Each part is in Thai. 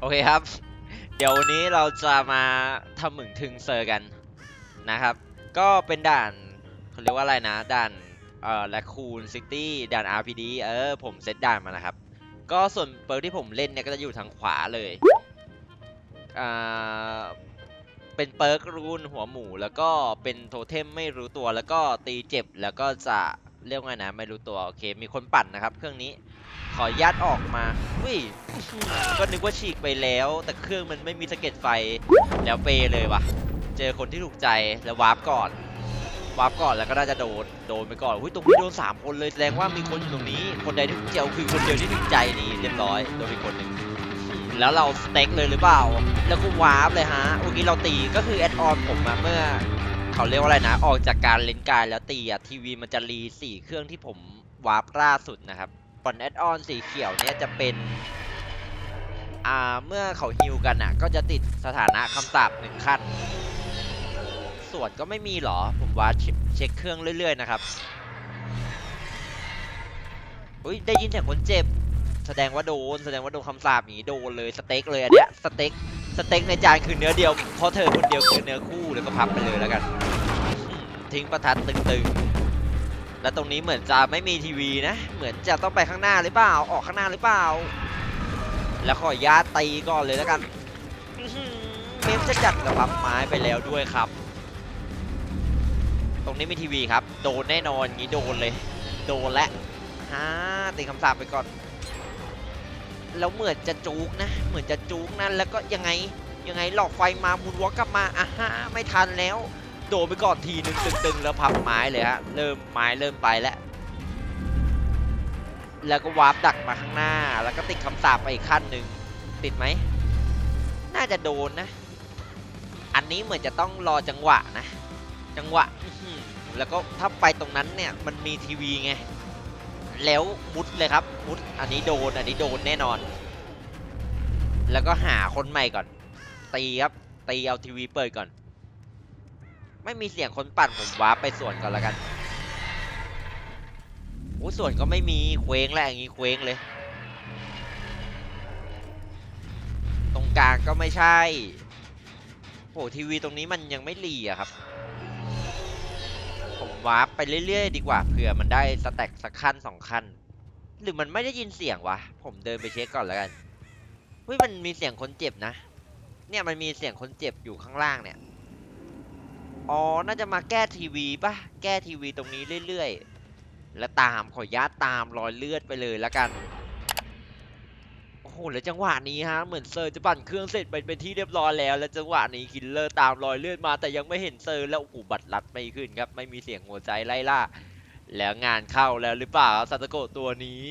โอเคครับ เดี๋ยววันนี้เราจะมาทำหมึงทึงเซอร์กันนะครับ ก็เป็นด่านเขาเรียกว่าอะไรนะ ด่านเอ่อแลคูนซิตี้ด่าน RPD เออ ผมเซตด่านมานะครับ ก็ส่วนเปิร์กที่ผมเล่นเนี่ยก็จะอยู่ทางขวาเลยอ่าเป็นเปิร์กรูนหัวหมู แล้วก็เป็นโทเทมไม่รู้ตัวแล้วก็ตีเจ็บแล้วก็จะ เรียกไงนะไม่รู้ตัวโอเค มีคนปั่นนะครับ เครื่องนี้ขอญาตออกมาอุ้ยก็นึกว่าฉีกไปแล้ว แต่เครื่องมันไม่มีสะเก็ดไฟแล้วเปเลยวะเจอคนที่ถูกใจแล้ววาร์ปก่อนวาร์ปก่อนแล้วก็น่าจะโดนโดนไปก่อนอุ้ยตรงนี้โดนสามคนเลยแสดงว่ามีคนอยู่ตรงนี้คนใดที่เจียวคือคนเดียวที่ถูกใจนี่เรียบร้อยโดนไปคนหนึ่งแล้วเราสเต็กเลยหรือเปล่า แล้วก็วาร์ปเลยฮะเมื่อกี้เราตีก็คือแอดออนผมอะเมื่อ เขาเรียกว่าอะไรนะ ออกจากการเล่นกายแล้วตีอะทีวีมันจะรีสี่เครื่องที่ผมวาร์ปล่าสุดนะครับบอลแอดออนสีเขียวเนี่ยจะเป็นอ่าเมื่อเขาฮิวกันอะ ก็จะติดสถานะคำสาปหนึ่งขั้น ส่วนก็ไม่มีหรอ ผมวาเช็คเช็คเครื่องเรื่อย ๆ นะครับอุ้ยได้ยินเสียงคนเจ็บ แสดงว่าโดน แสดงว่าโดนคำสาปนี้โดนเลยสเต็กเลยอันเนี้ยสเต็กสเต็กในจานคือเนื้อเดียวเพราะเธอคนเดียวคือเนื้อคู่แล้วก็พับไปเลยแล้วกัน ทิ้งประทัดตึงๆ แล้วตรงนี้เหมือนจะไม่มีทีวีนะ เหมือนจะต้องไปข้างหน้าหรือเปล่า ออกข้างหน้าหรือเปล่า แล้วขอญาตตีก่อนเลยแล้วกันเมมจะจัดกระพับไม้ไปแล้วด้วยครับ ตรงนี้มีทีวีครับ โดนแน่นอนงี้โดนเลย โดนและฮ่าตีคำสาปไปก่อน แล้วเหมือนจะจุกนะ เหมือนจะจุกนั่นแล้วก็ยังไงยังไงหลอกไฟมามุนวอลกลับมาอะฮะไม่ทันแล้ว โดนไปก่อนทีหนึ่งตึงๆ แล้วพับไม้เลยฮะ เริ่มไม้เริ่มไปแล้ว แล้วก็วาร์ปดักมาข้างหน้า แล้วก็ติดคำสาปไปอีกขั้นหนึ่งติดไหม น่าจะโดนนะ อันนี้เหมือนจะต้องรอจังหวะนะ จังหวะ แล้วก็ถ้าไปตรงนั้นเนี่ยมันมีทีวีไง แล้วมุดเลยครับ มุด อันนี้โดน อันนี้โดนแน่นอน แล้วก็หาคนใหม่ก่อน ตีครับ ตีเอาทีวีเปิดก่อน ไม่มีเสียงคนปั่นผมวาร์ปไปส่วนก่อนแล้วกันโอ้ส่วนก็ไม่มีเคว้งแล้วอย่างงี้เคว้งเลย ตรงกลางก็ไม่ใช่โอ้ทีวีตรงนี้มันยังไม่รีอะครับ ผมวาร์ปไปเรื่อยๆ ดีกว่าเผื่อมันได้สแต็กสักขั้นสองขั้น หรือมันไม่ได้ยินเสียงวะ ผมเดินไปเช็คก่อนแล้วกันเฮ้ยมันมีเสียงคนเจ็บนะ เนี่ยมันมีเสียงคนเจ็บอยู่ข้างล่างเนี่ย อ๋อ น่าจะมาแก้ทีวีป่ะ แก้ทีวีตรงนี้เรื่อยๆ แล้วตามขออนุญาตตามรอยเลือดไปเลยแล้วกัน โอ้โห แล้วจังหวะนี้ฮะ เหมือนเซอร์จะปั่นเครื่องเสร็จไปเป็นที่เรียบร้อยแล้ว แล้วจังหวะนี้คิลเลอร์ตามรอยเลือดมาแต่ยังไม่เห็นเซอร์แล้วโอ้โหบัตรลัดไม่ขึ้นครับ ไม่มีเสียงหัวใจไล่ล่า แล้วงานเข้าแล้วหรือเปล่าซาตโกะตัวนี้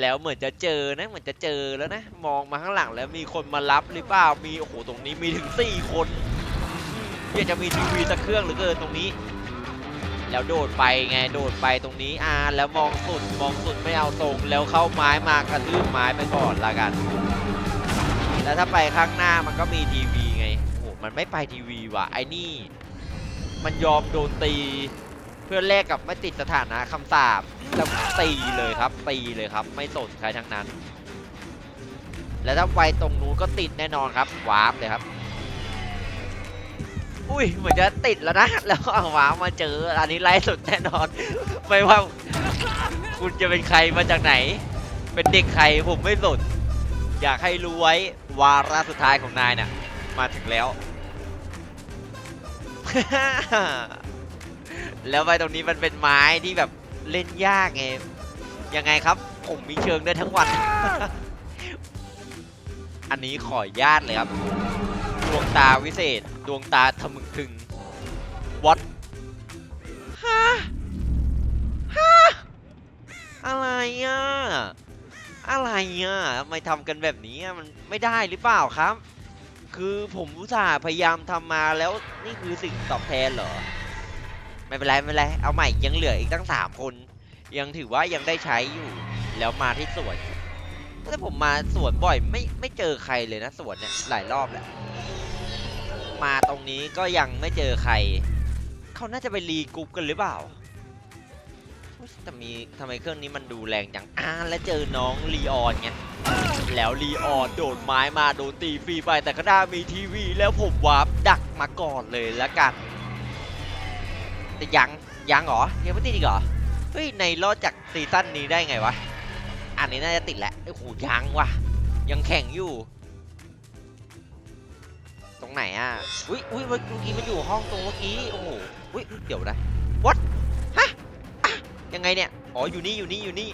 แล้วเหมือนจะเจอนะ เหมือนจะเจอแล้วนะ มองมาข้างหลังแล้วมีคนมารับหรือเปล่า มีโอ้โห ตรงนี้มีถึงสี่คน อยากจะมีทีวีสักเครื่องหรือเกินตรงนี้ แล้วโดดไปไงโดดไปตรงนี้อ่าแล้วมองสุดมองสุดไม่เอาตรงแล้วเข้าไม้มากระทืบไม้ไปก่อนละกัน แล้วถ้าไปข้างหน้ามันก็มีทีวีไงโอ้มันไม่ไปทีวีว่ะไอ้นี่ มันยอมโดนตี เพื่อแลกกับไม่ติดสถานะคำสาปแล้วตีเลยครับตีเลยครับ ไม่สนใครทั้งนั้น แล้วถ้าไปตรงนู้นก็ติดแน่นอนครับวาร์ปเลยครับ อุ้ยเหมือนจะติดแล้วนะ แล้วเอาวามาเจอ อันนี้ไล่สุดแน่นอน ไม่ว่าคุณจะเป็นใครมาจากไหน เป็นเด็กใครผมไม่สนอยากให้รู้ไว้วาระสุดท้ายของนายน่ะ มาถึงแล้ว แล้วไปตรงนี้มันเป็นไม้ที่แบบเล่นยากไงยังไงครับ ผมมีเชิงได้ทั้งวัน อันนี้ขอญาตเลยครับดวงตาวิเศษ ดวงตาทะมึงถึงวัดฮะฮะอะไรอะ อะไรอะทำไมทำกันแบบนี้มันไม่ได้หรือเปล่าครับ คือผมอุตส่าห์พยายามทำมาแล้วนี่คือสิ่งตอบแทนเหรอ ไม่เป็นไรไม่เป็นไร เอาใหม่ยังเหลืออีกตั้งสามคน ยังถือว่ายังได้ใช้อยู่ แล้วมาที่สวนแต่ผมมาสวนบ่อยไม่ไม่เจอใครเลยนะสวนเนี่ยหลายรอบแล้ว มาตรงนี้ก็ยังไม่เจอใคร เขาน่าจะไปรีกรุ๊ปกันหรือเปล่าแต่มีทำไมเครื่องนี้มันดูแรงจังอ่าแล้วเจอน้องลีออนไงแล้วลีออนโดนไม้มาโดนตีฟรีไปแต่ก็ได้ามีทีวี แล้วผมวาร์ปดักมาก่อนเลยละกันแต่ยังยังเหรอยังไม่ติดอีกเหรอเฮ้ยในรอดจากซีซั่นนี้ได้ไงวะอันนี้น่าจะติดแหละโอ้โหยังวะยังแข่งอยู่ รงไหนอะ อุ้ยอุ้ยเมื่อกี้มันอยู่ห้องตรงเมื่อกี้ โอ้โห อุ้ยเดี๋ยวนะ what ฮะยังไงเนี่ย อ๋อ อยู่นี่ อยู่นี่ อยู่นี่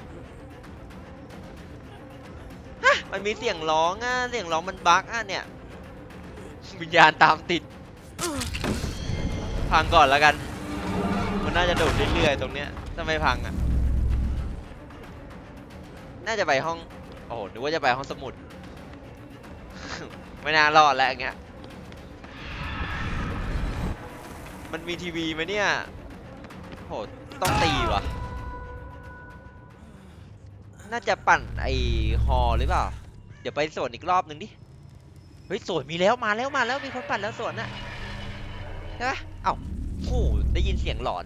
ฮะ มันมีเสียงร้องอะ เสียงร้องมันบั๊กอะเนี่ย วิญญาณตามติด พังก่อนแล้วกัน มันน่าจะโดดเรื่อยๆตรงเนี้ยถ้าไม่พังอะ น่าจะไปห้อง โอ้โหนึกว่าจะไปห้องสมุด ไม่น่ารอดแล้วอย่างเงี้ย มันมีทีวีไหมเนี่ยโหต้องตีวะน่าจะปั่นไอฮอหรือเปล่า เดี๋ยวไปสวนอีกรอบหนึ่งดิ เฮ้ยสวนมีแล้วมาแล้วมาแล้วมีคนปั่นแล้วสวนน่ะใช่ปะเอ้าโอ้โหได้ยินเสียงหลอน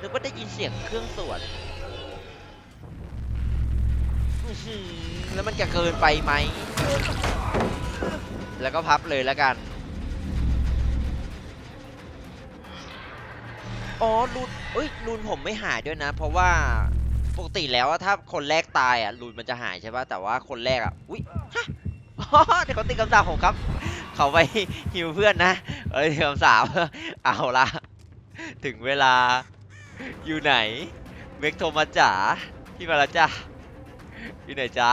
นึกว่าได้ยินเสียงเครื่องสวนแล้วมันจะเกินไปไหม แล้วก็พับเลยแล้วกัน อ๋อรูนเอ้ยรูนผมไม่หายด้วยนะ เพราะว่าปกติแล้วถ้าคนแรกตายอะรูนมันจะหายใช่ป่ะแต่ว่าคนแรกอะอุ้ยฮะอ๋อเดี๋ยวเขาติดคำสาปผมครับ เขาไปฮิวเพื่อนนะเอ้ยคำสาปเอาละถึงเวลาอยู่ไหนเมกโทรมาจ๋าพี่มาแล้วจ้ะอยู่ไหนจ๊ะ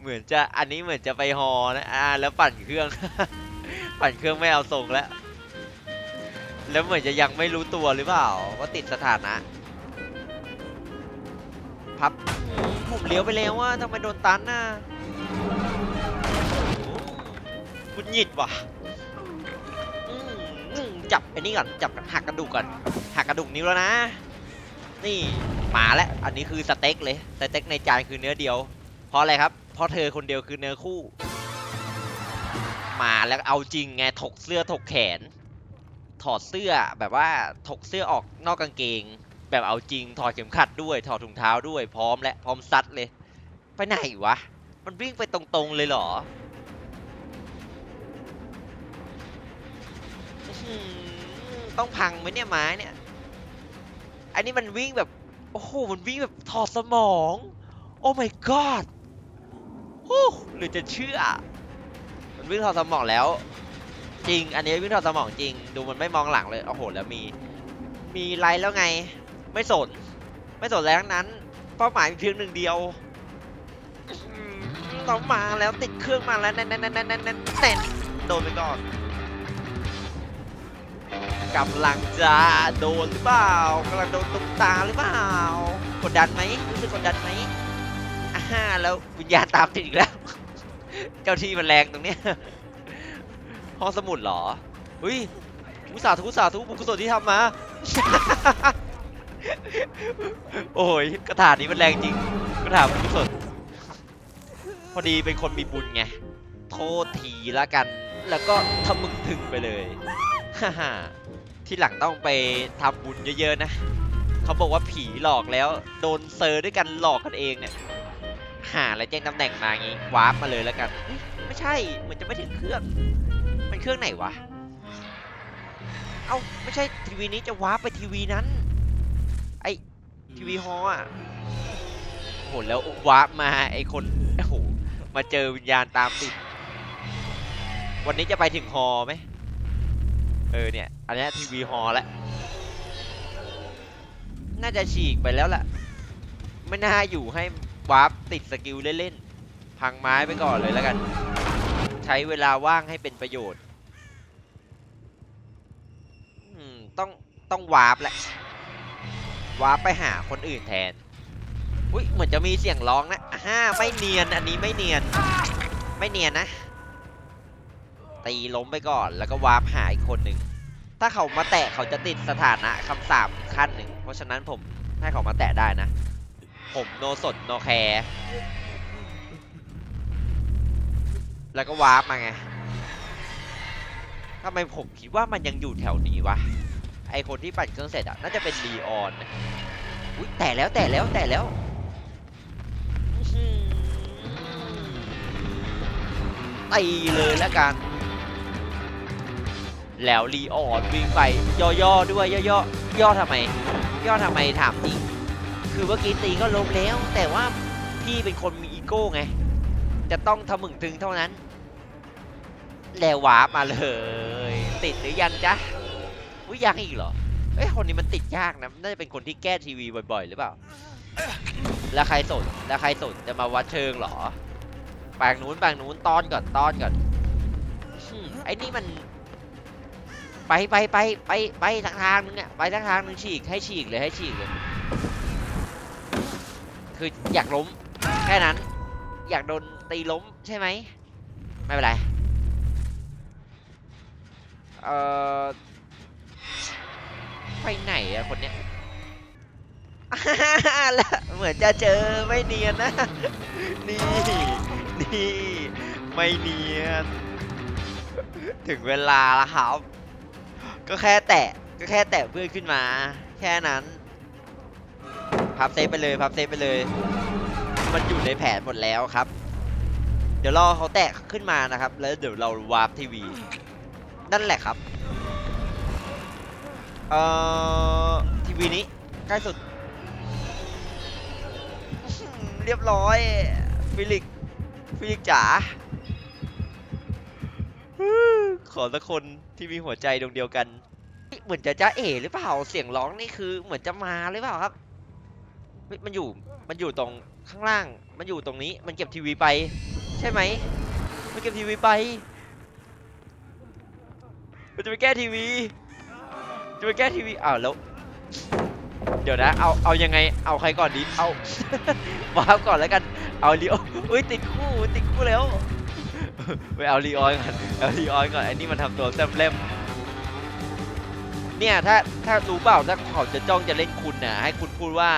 เหมือนจะอันนี้เหมือนจะไปฮอนะอ่าแล้วปั่นเครื่อง ปั่นเครื่องไม่เอาส่งแล้ว แล้วเหมือนจะยังไม่รู้ตัวหรือเปล่า ว่าติดสถานะ พับผมเลี้ยวไปแล้วว่าทำไมโดนตันน่ะคุณหงิดว่ะอืมอืมจับไอ้นี่ก่อนจับหักกระดูกก่อนหักกระดูกนิ้วแล้วนะ นี่มาแล้วอันนี้คือสเต็กเลยสเต็กในจานคือเนื้อเดียว เพราะอะไรครับ เพราะเธอคนเดียวคือเนื้อคู่ มาแล้วเอาจริงไงถกเสื้อถกแขน ถอดเสื้อแบบว่าถกเสื้อออกนอกกางเกง แบบเอาจริงถอดเข็มขัดด้วย ถอดถุงเท้าด้วยพร้อมและพร้อมซัดเลย ไปไหนวะ มันวิ่งไปตรงๆเลยเหรออื้อหือต้องพังไหมเนี่ยไม้เนี่ย อันนี้มันวิ่งแบบ โอ้โห มันวิ่งแบบถอดสมอง โอ้ my god โอ้หรือจะเชื่อ มันวิ่งถอดสมองแล้ว จริง อันนี้วิ่งถอดสมองจริง ดูมันไม่มองหลังเลย โอ้โห แล้วมี มีไลท์แล้วไง ไม่สน ไม่สนอะไรทั้งนั้น เป้าหมายมีเพียงหนึ่งเดียวอืมเรามาแล้วติดเครื่องมาแล้วแน่นแน่นแน่นแน่นแน่นแน่นโดนไปก่อนกำลังจะโดนหรือเปล่ากำลังโดนตุ๊กตาหรือเปล่ากดดันไหมรู้สึกกดดันไหมอ่าแล้ววิญญาณตามติดอีกแล้ว เจ้าที่มันแรงตรงเนี้ย ห้องสมุดเหรอเฮ้ยอุตสาห์ทุสาธุบุญกุศลที่ทำมา โอ้ยกระถานี้มันแรงจริงกระถาบุญกุศลพอดีเป็นคนมีบุญไง โทษทีละกัน แล้วก็ทำมึงถึงไปเลยฮ่าฮ่าที่หลังต้องไปทำบุญเยอะๆนะ เขาบอกว่าผีหลอกแล้ว โดนเซอร์ด้วยกันหลอกกันเองเนี่ย หาอะไรแจ้งตำแหน่งมางี้วาร์ปมาเลยแล้วกัน ไม่ใช่ เหมือนจะไม่ถึงเครื่อง มันเครื่องไหนวะ เอ้า ไม่ใช่ทีวีนี้จะวาร์ปไปทีวีนั้น ไอทีวีฮออะโหแล้ววาร์ปมาไอคนโอ้โหมาเจอวิญญาณตามติด วันนี้จะไปถึงฮอไหมเออเนี่ย อันนี้ทีวีฮอแล้ว น่าจะฉีกไปแล้วแหละ ไม่น่าอยู่ให้วาร์ปติดสกิลเล่นๆ พังไม้ไปก่อนเลยแล้วกัน ใช้เวลาว่างให้เป็นประโยชน์ต้องต้องวาร์ปแหละวาร์ปไปหาคนอื่นแทนอุ้ยเหมือนจะมีเสียงร้องนะฮ่าไม่เนียนอันนี้ไม่เนียน ไม่เนียนนะ ตีล้มไปก่อนแล้วก็วาร์ปหาอีกคนหนึ่งถ้าเขามาแตะเขาจะติดสถานะคำสาปขั้นหนึ่งเพราะฉะนั้นผมให้เขามาแตะได้นะ ผมโนสดโนแคร์ แล้วก็วาร์ปมาไงทำไมผมคิดว่ามันยังอยู่แถวนี้วะ ไอคนที่ปั่นเครื่องเสร็จอะน่าจะเป็นลีออนอุ๊ยแต่แล้วแต่แล้วแต่แล้ว ตีเลยแล้วกัน แล้วลีออนวิ่งไปย่อๆด้วยย่อๆย่อทำไม ย่อทำไมถามจริง คือเมื่อกี้ตีก็ล้มแล้ว แต่ว่าพี่เป็นคนมีอีโก้ไง จะต้องทะมึงถึงเท่านั้น แล้ววาร์ปมาเลย ติดหรือยังจ๊ะอุ้ยยังอีกเหรอเอ้ยคนนี้มันติดยากนะน่าจะเป็นคนที่แก้ทีวีบ่อยๆ หรือเปล่า แล้วใครสนแล้วใครสนจะมาวัดเชิงเหรอแปลงนู้นแปลงนู้นต้อนก่อนต้อนก่อนอืมไอ้นี่มัน ไปไปไปไปไปทางทางนึงเนี่ยไปทางทางนึงฉีกให้ฉีกเลยให้ฉีกเลยคืออยากล้มแค่นั้น อยากโดนตีล้มใช่ไหมไม่เป็นไรเอ่อไปไหนอะคนเนี้ยแล้วเหมือนจะเจอไม่เนียนนะ นี่นี่ไม่เนียน ถึงเวลาแล้วครับ ก็แค่แตะก็แค่แตะเพื่อนขึ้นมา แค่นั้น พับเซฟไปเลย พับเซฟไปเลย มันอยู่ในแผนหมดแล้วครับ เดี๋ยวรอเขาแตะขึ้นมานะครับ แล้วเดี๋ยวเราวาร์ปทีวี นั่นแหละครับ เอ่อทีวีนี้ใกล้สุด เรียบร้อย ฟิลิกฟิลิกจ๋าขอสักคนที่มีหัวใจดวงเดียวกัน เหมือนจะจ้าเอ๋หรือเปล่า เสียงร้องนี่คือเหมือนจะมาหรือเปล่าครับ มันอยู่ มันอยู่ตรง ข้างล่าง มันอยู่ตรงนี้ มันเก็บทีวีไป ใช่ไหม มันเก็บทีวีไป มันจะไปแก้ทีวี จะไปแก้ทีวี อ้าวแล้ว เดี๋ยวนะ เอา เอายังไง เอาใครก่อนดี เอาวาร์ปก่อนแล้วกัน เอาลีโออุ้ยติดคู่ติดคู่แล้ว ไปเอาลีออนก่อน เอาลีออนก่อนไอ้นี่มันทำตัวแซมเล่มเนี่ยถ้าถ้ารู้เปล่าถ้าเขาจะจ้องจะเล่นคุณน่ะให้คุณพูดว่า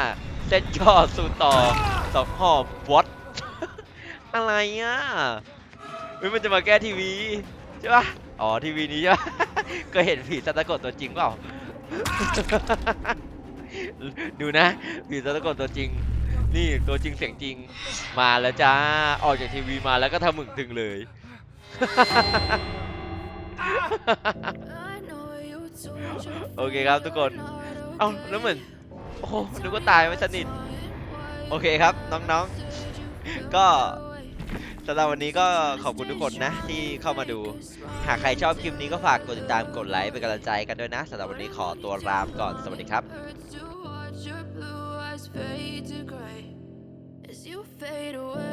เส้นย่อสูต่อ สองหอบวอตอะไรอะเฮ้ยมันจะมาแก้ทีวีใช่ปะอ๋อทีวีนี้ใช่ปะก็เห็นผีซาตาโกตัวจริงเปล่าดูนะผีซาตาโกตัวจริง นี่ตัวจริงเสียงจริง มาแล้วจ้าออกจากทีวีมาแล้วก็ทำมึงถึงเลยโอเคครับทุกคน เอ้าแล้วเหมือน โอ้นึกว่าตายไม่สนิท โอเคครับน้องๆ ก็สำหรับวันนี้ก็ขอบคุณทุกคนนะที่เข้ามาดู หากใครชอบคลิปนี้ก็ฝากกดติดตามกดไลค์เป็นกำลังใจกันด้วยนะสำหรับวันนี้ขอตัวรามก่อนสวัสดีครับ fade to gray as you fade away.